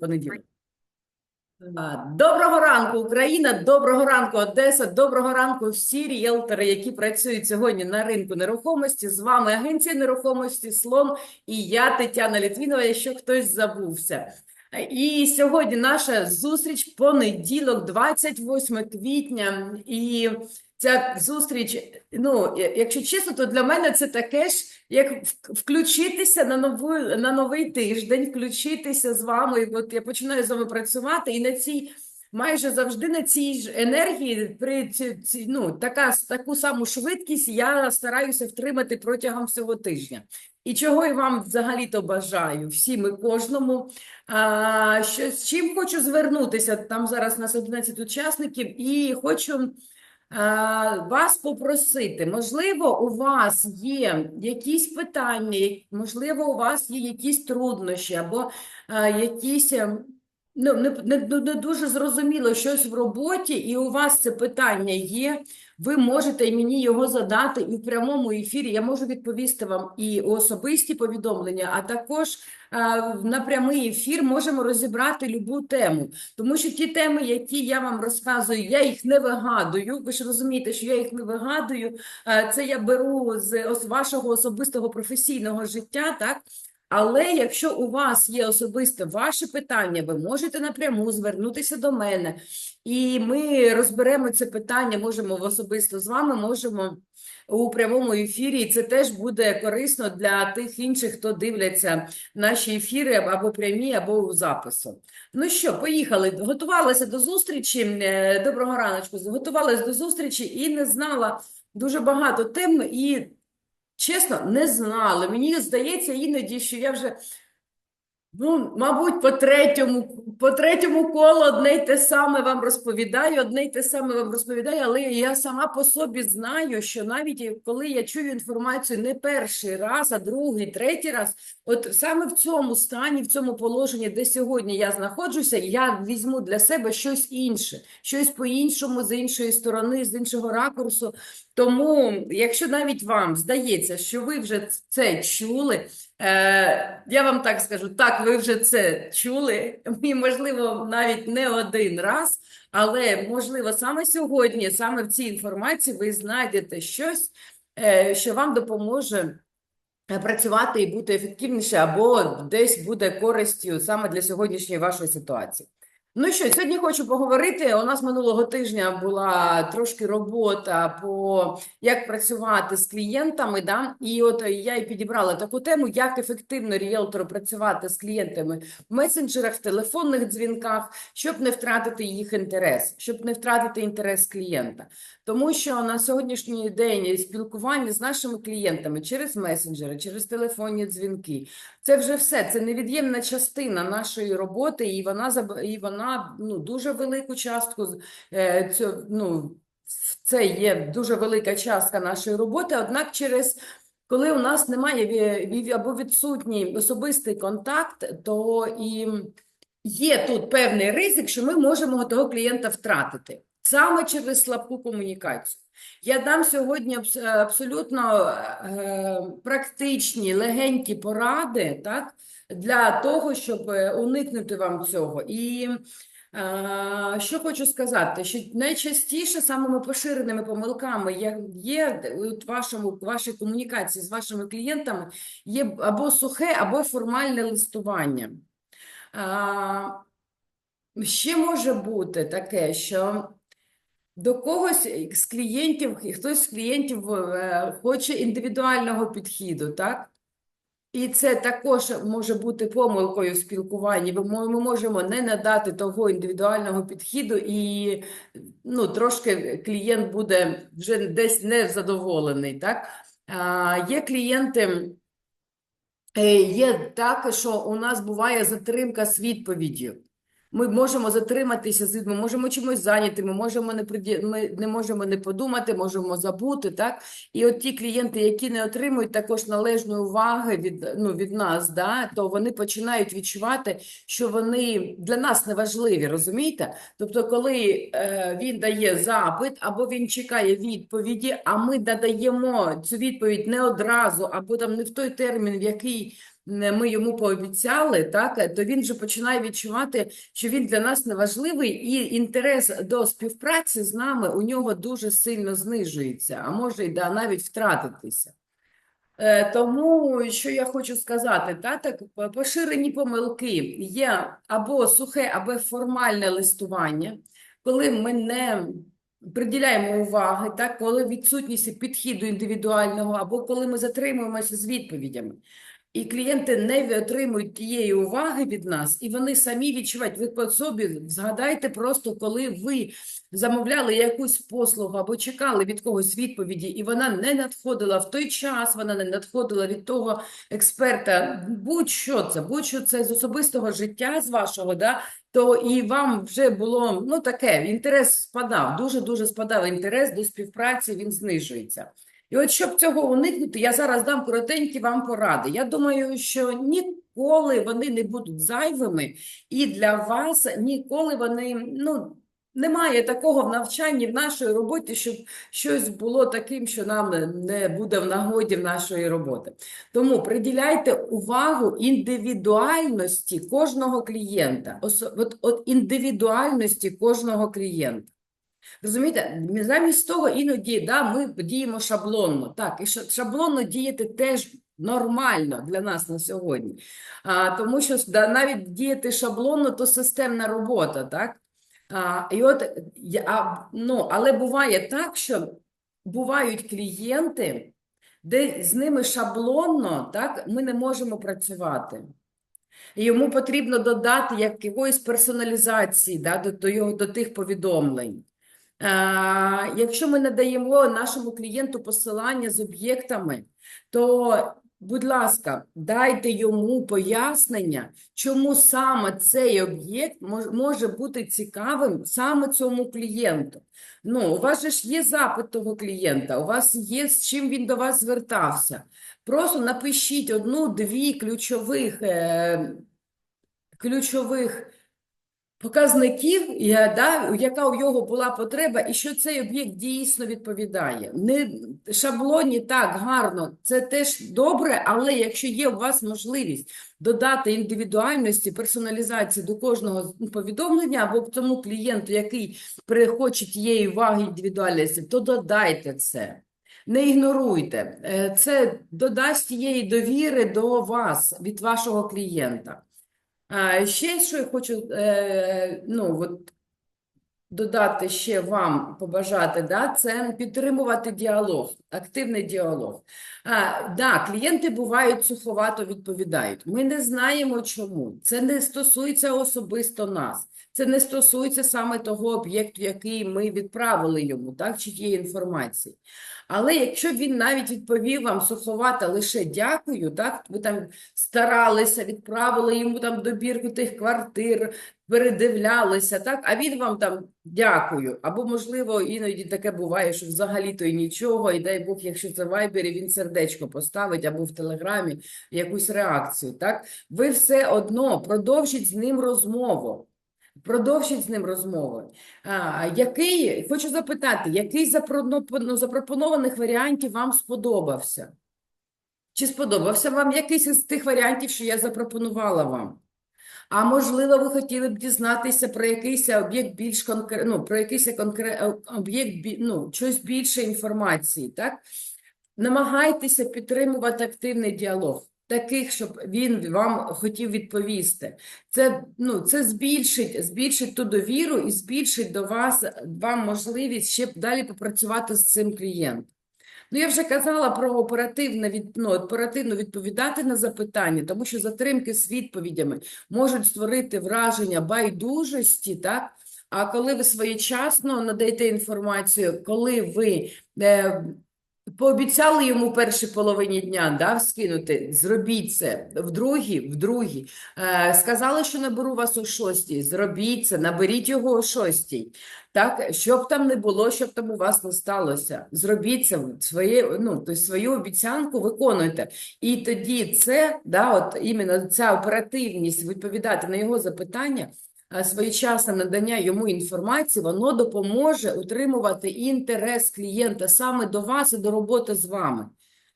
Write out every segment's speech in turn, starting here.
понеділок. Доброго ранку, Україна! Доброго ранку, Одеса! Доброго ранку всі ріелтори, які працюють сьогодні на ринку нерухомості. З вами агенція нерухомості Слон і я, Тетяна Літвінова, якщо хтось забувся. І сьогодні наша зустріч понеділок, 28 квітня. І ця зустріч, ну, якщо чесно, то для мене це таке ж, як включитися на нову, на новий тиждень, включитися з вами. І От я починаю з вами працювати, і на цій майже завжди на цій ж енергії, при ці, ці- ну, така, таку саму швидкість я стараюся втримати протягом всього тижня. І чого я вам взагалі-то бажаю всім і кожному. А, що, з чим хочу звернутися? Там зараз нас 11 учасників, і хочу вас попросити. Можливо, у вас є якісь питання, можливо, у вас є якісь труднощі або якісь. Ну, не, не, не не дуже зрозуміло щось в роботі, і у вас це питання є. Ви можете мені його задати і в прямому ефірі. Я можу відповісти вам і особисті повідомлення, а також а, на прямий ефір можемо розібрати любу тему. Тому що ті теми, які я вам розказую, я їх не вигадую. Ви ж розумієте, що я їх не вигадую. Е, Це я беру з вашого особистого професійного життя, так? Але якщо у вас є особисте ваше питання, ви можете напряму звернутися до мене, і ми розберемо це питання, можемо в особисто з вами, можемо у прямому ефірі. І це теж буде корисно для тих інших, хто дивляться наші ефіри або прямі, або у запису. Ну що, поїхали. Готувалася до зустрічі. Е, Доброго раночку. Готувалася до зустрічі і не знала дуже багато тем. І чесно, не знала. Мені здається іноді, що я вже, ну, мабуть, по третьому, по третьому колу одне й те саме вам розповідаю, одне й те саме вам розповідаю, але я сама по собі знаю, що навіть коли я чую інформацію не перший раз, а другий, третій раз, от саме в цьому стані, в цьому положенні, де сьогодні я знаходжуся, я візьму для себе щось інше, щось по-іншому, з іншої сторони, з іншого ракурсу. Тому, якщо навіть вам здається, що ви вже це чули, е, я вам так скажу, так, ви вже це чули, і, можливо, навіть не один раз, але, можливо, саме сьогодні, саме в цій інформації ви знайдете щось, е, що вам допоможе е, працювати і бути ефективніше, або десь буде користю саме для сьогоднішньої вашої ситуації. Ну що, сьогодні хочу поговорити. У нас минулого тижня була трошки робота по як працювати з клієнтами. Да? І от я і підібрала таку тему, як ефективно ріелтору працювати з клієнтами в месенджерах, в телефонних дзвінках, щоб не втратити їх інтерес, щоб не втратити інтерес клієнта. Тому що на сьогоднішній день спілкування з нашими клієнтами через месенджери, через телефонні дзвінки, це вже все, це невід'ємна частина нашої роботи, і вона і вона ну дуже велику частку е, цю, ну, це є дуже велика частка нашої роботи. Однак, через коли у нас немає або відсутній особистий контакт, то і є тут певний ризик, що ми можемо того клієнта втратити саме через слабку комунікацію. Я дам сьогодні абсолютно е, практичні, легенькі поради, так, для того, щоб е, уникнути вам цього. І е, що хочу сказати, що найчастіше самими поширеними помилками є, от вашому, вашій комунікації з вашими клієнтами є або сухе, або формальне листування. Ще може бути таке, що до когось з клієнтів, хтось з клієнтів е, хоче індивідуального підходу, так? І це також може бути помилкою в спілкуванні. бо Ми можемо не надати того індивідуального підходу, і ну, трошки клієнт буде вже десь незадоволений, так? А, є клієнти, Е, Є так, що у нас буває затримка з відповіддю. Ми можемо затриматися, з- ми можемо чимось зайняти, ми можемо не приді- ми не можемо не подумати, можемо забути, так? І от ті клієнти, які не отримують також належної уваги від, ну, від нас, да, то вони починають відчувати, що вони для нас не важливі, розумієте? Тобто, коли е, він дає запит або він чекає відповіді, а ми надаємо цю відповідь не одразу, або там не в той термін, в який ми йому пообіцяли, так, то він вже починає відчувати, що він для нас неважливий, і інтерес до співпраці з нами у нього дуже сильно знижується, а може й да, навіть втратитися. Е, Тому, що я хочу сказати, та, так, поширені помилки є або сухе, або формальне листування, коли ми не приділяємо уваги, так, коли відсутність підходу індивідуального, або коли ми затримуємося з відповідями. І клієнти не отримують тієї уваги від нас, і вони самі відчувають. Ви по собі згадайте просто, коли ви замовляли якусь послугу або чекали від когось відповіді, і вона не надходила в той час, вона не надходила від того експерта, будь-що це, будь-що це з особистого життя, з вашого, да, то і вам вже було ну таке, інтерес спадав, дуже-дуже спадав інтерес до співпраці, він знижується. І от щоб цього уникнути, я зараз дам коротенькі вам поради. Я думаю, що ніколи вони не будуть зайвими, і для вас ніколи вони, ну, немає такого в навчанні, в нашій роботі, щоб щось було таким, що нам не буде в нагоді в нашої роботи. Тому приділяйте увагу індивідуальності кожного клієнта, от, от індивідуальності кожного клієнта. Розумієте, замість того іноді да, ми діємо шаблонно. Так, і ша- шаблонно діяти теж нормально для нас на сьогодні. А, тому що да, навіть діяти шаблонно то системна робота, так? А, і от, а, ну, але буває так, що бувають клієнти, де з ними шаблонно так, ми не можемо працювати. Йому потрібно додати якоїсь персоналізації да, до, до, його, до тих повідомлень. А, якщо ми не даємо нашому клієнту посилання з об'єктами, то, будь ласка, дайте йому пояснення, чому саме цей об'єкт може бути цікавим саме цьому клієнту. Ну, у вас ж є запит того клієнта, у вас є з чим він до вас звертався. Просто напишіть одну-дві ключових, е, ключових показників, я, да, яка у нього була потреба, і що цей об'єкт дійсно відповідає. Не шаблоні так гарно, це теж добре, але якщо є у вас можливість додати індивідуальності, персоналізації до кожного повідомлення або тому клієнту, який хоче тієї уваги індивідуальності, то додайте це. Не ігноруйте. Е, Це додасть тієї довіри до вас від вашого клієнта. А ще що я хочу е, ну, от, додати ще вам, побажати, да, це підтримувати діалог, активний діалог. А, да, клієнти бувають суховато відповідають. Ми не знаємо чому. Це не стосується особисто нас. Це не стосується саме того об'єкту, який ми відправили йому, так, чи тієї інформації. Але якщо він навіть відповів вам суховато лише дякую, так, ви там старалися, відправили йому там добірку тих квартир, передивлялися, так, а він вам там дякую. Або, можливо, іноді таке буває, що взагалі-то і нічого, і дай Бог, якщо це Вайбері, він сердечко поставить, або в Телеграмі якусь реакцію, так, ви все одно продовжіть з ним розмову. Продовжіть з ним розмову. А, який, хочу запитати, який з ну, запропонованих варіантів вам сподобався? Чи сподобався вам якийсь із тих варіантів, що я запропонувала вам? А можливо, ви хотіли б дізнатися про якийсь об'єкт більш конкре... ну, про якийсь конкре... об'єкт, ну, щось більше інформації, так? Намагайтеся підтримувати активний діалог, таких, щоб він вам хотів відповісти. Це, ну, це збільшить, збільшить ту довіру і збільшить до вас вам можливість ще далі попрацювати з цим клієнтом. Ну, я вже казала про оперативне від, ну, оперативно відповідати на запитання, тому що затримки з відповідями можуть створити враження байдужості, так? А коли ви своєчасно надаєте інформацію, коли ви е, пообіцяли йому в першій половині дня да, скинути, зробіть це, в другій, в другій. Е, сказали, що наберу вас о шостій, зробіть це, наберіть його о шостій. Так, щоб там не було, щоб там у вас не сталося. Зробіть це своє, ну, тобто свою обіцянку виконуйте. І тоді це, да, от іменно ця оперативність відповідати на його запитання, своєчасне надання йому інформації, воно допоможе утримувати інтерес клієнта саме до вас і до роботи з вами.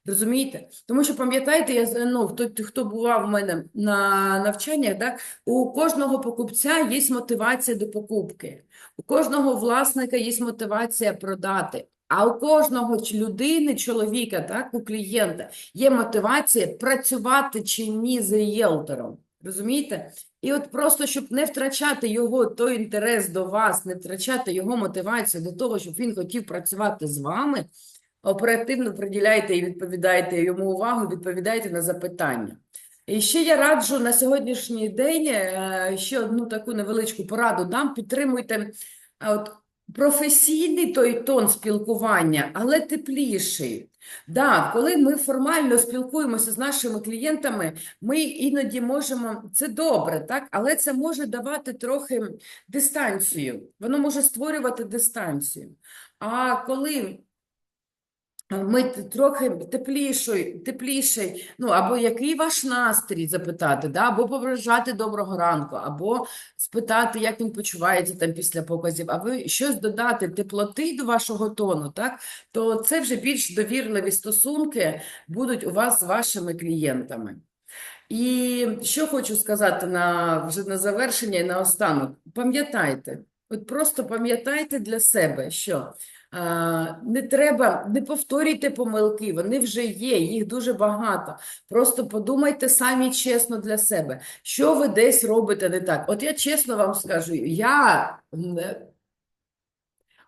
Розумієте? Тому що пам'ятаєте, я ну, хто, хто бував в мене на навчаннях, так, у кожного покупця є мотивація до покупки, у кожного власника є мотивація продати. А у кожного людини, чоловіка, так, у клієнта є мотивація працювати чи ні з рієлтором. Розумієте? І от просто, щоб не втрачати його той інтерес до вас, не втрачати його мотивацію до того, щоб він хотів працювати з вами, оперативно приділяйте і відповідайте йому увагу, відповідайте на запитання. І ще я раджу на сьогоднішній день е, ще одну таку невеличку пораду дам. Підтримуйте е, от, професійний той тон спілкування, але тепліший. Да, коли ми формально спілкуємося з нашими клієнтами, ми іноді можемо, це добре, так, але це може давати трохи дистанцію. Воно може створювати дистанцію. А коли ми трохи тепліший, тепліший, ну або який ваш настрій запитати, да? або побажати доброго ранку, або спитати, як він почувається там після показів, а ви щось додати теплоти до вашого тону, так? То це вже більш довірливі стосунки будуть у вас з вашими клієнтами. І що хочу сказати на, вже на завершення і наостанок. Пам'ятайте, от просто пам'ятайте для себе, що а, не треба, не повторюйте помилки, вони вже є, їх дуже багато. Просто подумайте самі чесно для себе, що ви десь робите не так. От я чесно вам скажу, я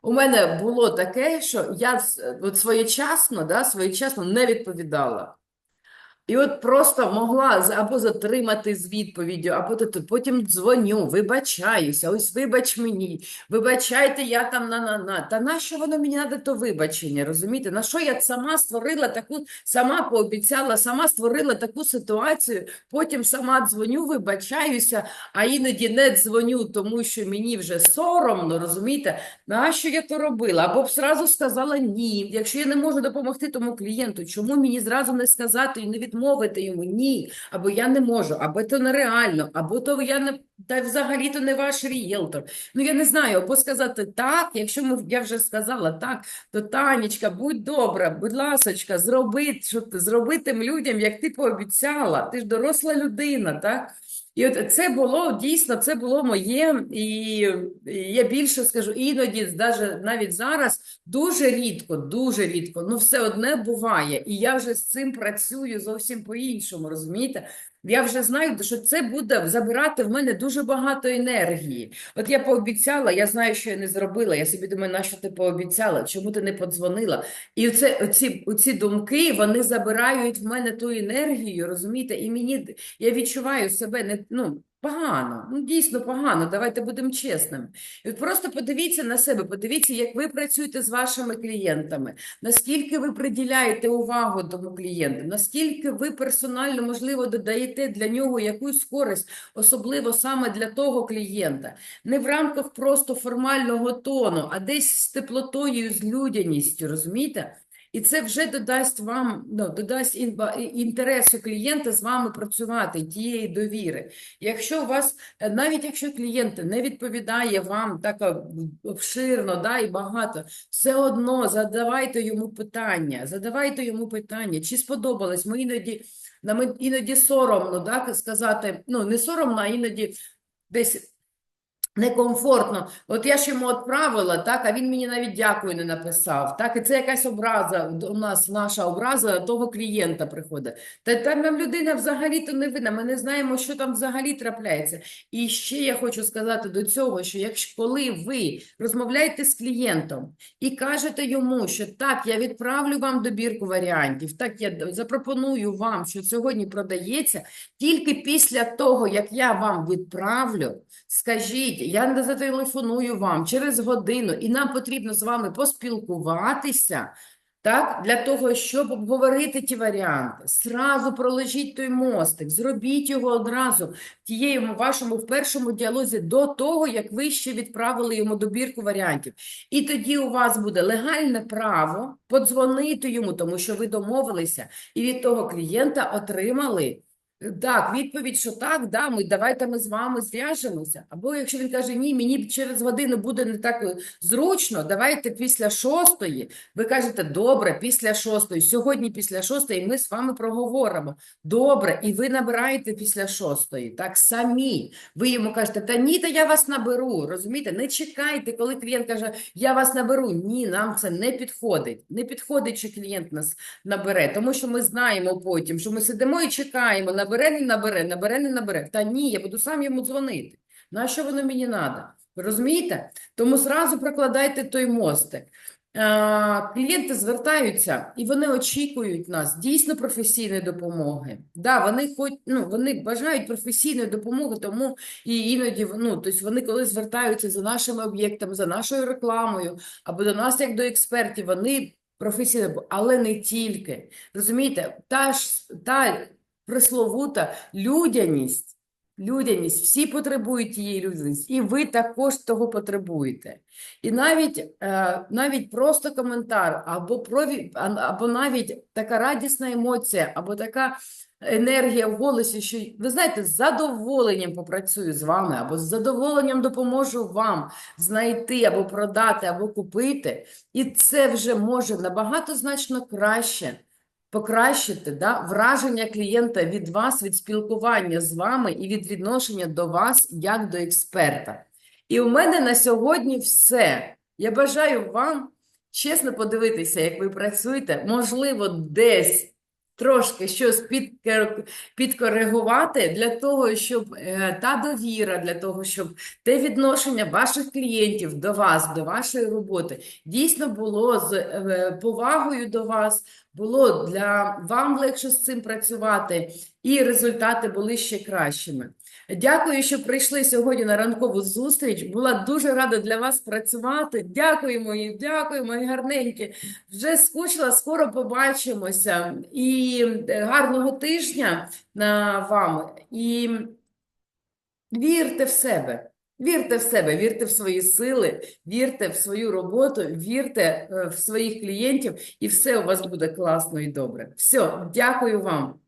у мене було таке, що я от своєчасно, да, своєчасно не відповідала. І от просто могла або затримати з відповіддю, або потім дзвоню, вибачаюся, ось вибач мені, вибачайте, я там на-на-на. Та нащо воно мені треба то вибачення, розумієте? На що я сама створила таку, сама пообіцяла, сама створила таку ситуацію, потім сама дзвоню, вибачаюся, а іноді не дзвоню, тому що мені вже соромно, розумієте? Нащо я то робила? Або б зразу сказала ні. Якщо я не можу допомогти тому клієнту, чому мені зразу не сказати і не відмовити йому? Ні. Або я не можу, або то нереально, або то я не та взагалі то не ваш рієлтор. Ну я не знаю, або сказати так, якщо ми, я вже сказала так, то Танечка, будь добра, будь ласочка, зроби, що ти, зроби тим людям, як ти пообіцяла. Ти ж доросла людина, так? І от це було дійсно, це було моє, і, я більше скажу, іноді, навіть зараз, дуже рідко, дуже рідко, ну все одне буває. І я вже з цим працюю зовсім по-іншому, розумієте? Я вже знаю, що це буде забирати в мене дуже багато енергії. От я пообіцяла, я знаю, що я не зробила. Я собі думаю, на що ти пообіцяла, чому ти не подзвонила? І оце, оці, оці думки, вони забирають в мене ту енергію, розумієте? І мені я відчуваю себе не ну, погано, ну дійсно погано. Давайте будемо чесними. І от просто подивіться на себе, подивіться, як ви працюєте з вашими клієнтами, наскільки ви приділяєте увагу тому клієнту, наскільки ви персонально, можливо, додаєте для нього якусь користь, особливо саме для того клієнта. Не в рамках просто формального тону, а десь з теплотою, з людяністю, розумієте? І це вже додасть вам, ну, додасть інтересу клієнта з вами працювати, тієї довіри. Якщо у вас, е, навіть якщо клієнт не відповідає вам так е, обширно, да, і багато, все одно задавайте йому питання, задавайте йому питання, чи сподобалось. Ми іноді, нам іноді соромно, да, сказати, ну, не соромно, а іноді десь Некомфортно. От я ж йому відправила, так, а він мені навіть дякую не написав. Так, і це якась образа у нас, наша образа того клієнта приходить. Та там нам людина взагалі-то не винна. Ми не знаємо, що там взагалі трапляється. І ще я хочу сказати до цього, що якщо коли ви розмовляєте з клієнтом і кажете йому, що так, я відправлю вам добірку варіантів, так я запропоную вам, що сьогодні продається, тільки після того, як я вам відправлю. Скажіть, я не зателефоную вам через годину, і нам потрібно з вами поспілкуватися, так, для того, щоб обговорити ті варіанти. Сразу проложіть той мостик, зробіть його одразу в тією вашому в першому діалозі до того, як ви ще відправили йому добірку варіантів. І тоді у вас буде легальне право подзвонити йому, тому що ви домовилися, і від того клієнта отримали Так, відповідь, що так, да, ми, давайте ми з вами зв'яжемося. Або якщо він каже, ні, мені через годину буде не так е, зручно, давайте після шостої. Ви кажете, добре, після шостої, сьогодні після шостої ми з вами проговоримо. Добре, і ви набираєте після шостої, так самі. Ви йому кажете, та ні, та я вас наберу, розумієте? Не чекайте, коли клієнт каже, я вас наберу. Ні, нам це не підходить. Не підходить, що клієнт нас набере, тому що ми знаємо потім, що ми сидимо і чекаємо, набере, не набере, набере, не набере. Та ні, я буду сам йому дзвонити. Нащо воно мені треба? Розумієте? Тому зразу прокладайте той мостик. Клієнти звертаються і вони очікують нас дійсно професійної допомоги. Да, вони хоч, ну, вони бажають професійної допомоги, тому і іноді ну, тобто вони коли звертаються за нашими об'єктами, за нашою рекламою або до нас як до експертів, вони професійно, але не тільки. Розумієте, та ж та присловута людяність. Людяність, всі потребують тієї людяності, і ви також того потребуєте. І навіть, е, навіть просто коментар, або, прові, або навіть така радісна емоція, або така енергія в голосі, що, ви знаєте, з задоволенням попрацюю з вами, або з задоволенням допоможу вам знайти, або продати, або купити. І це вже може набагато значно краще покращити да, враження клієнта від вас, від спілкування з вами і від відношення до вас як до експерта. І у мене на сьогодні все. Я бажаю вам чесно подивитися, як ви працюєте, можливо, десь трошки щось підкер- підкоригувати для того, щоб е, та довіра, для того, щоб те відношення ваших клієнтів до вас, до вашої роботи дійсно було з е, повагою до вас, було для вам легше з цим працювати, і результати були ще кращими. Дякую, що прийшли сьогодні на ранкову зустріч. Була дуже рада для вас працювати. Дякую, мої, дякую, мої гарненькі. Вже скучила, скоро побачимося. І е, гарного тижня на вам. І вірте в себе. Вірте в себе, вірте в свої сили, вірте в свою роботу, вірте е, в своїх клієнтів, і все у вас буде класно і добре. Все, дякую вам.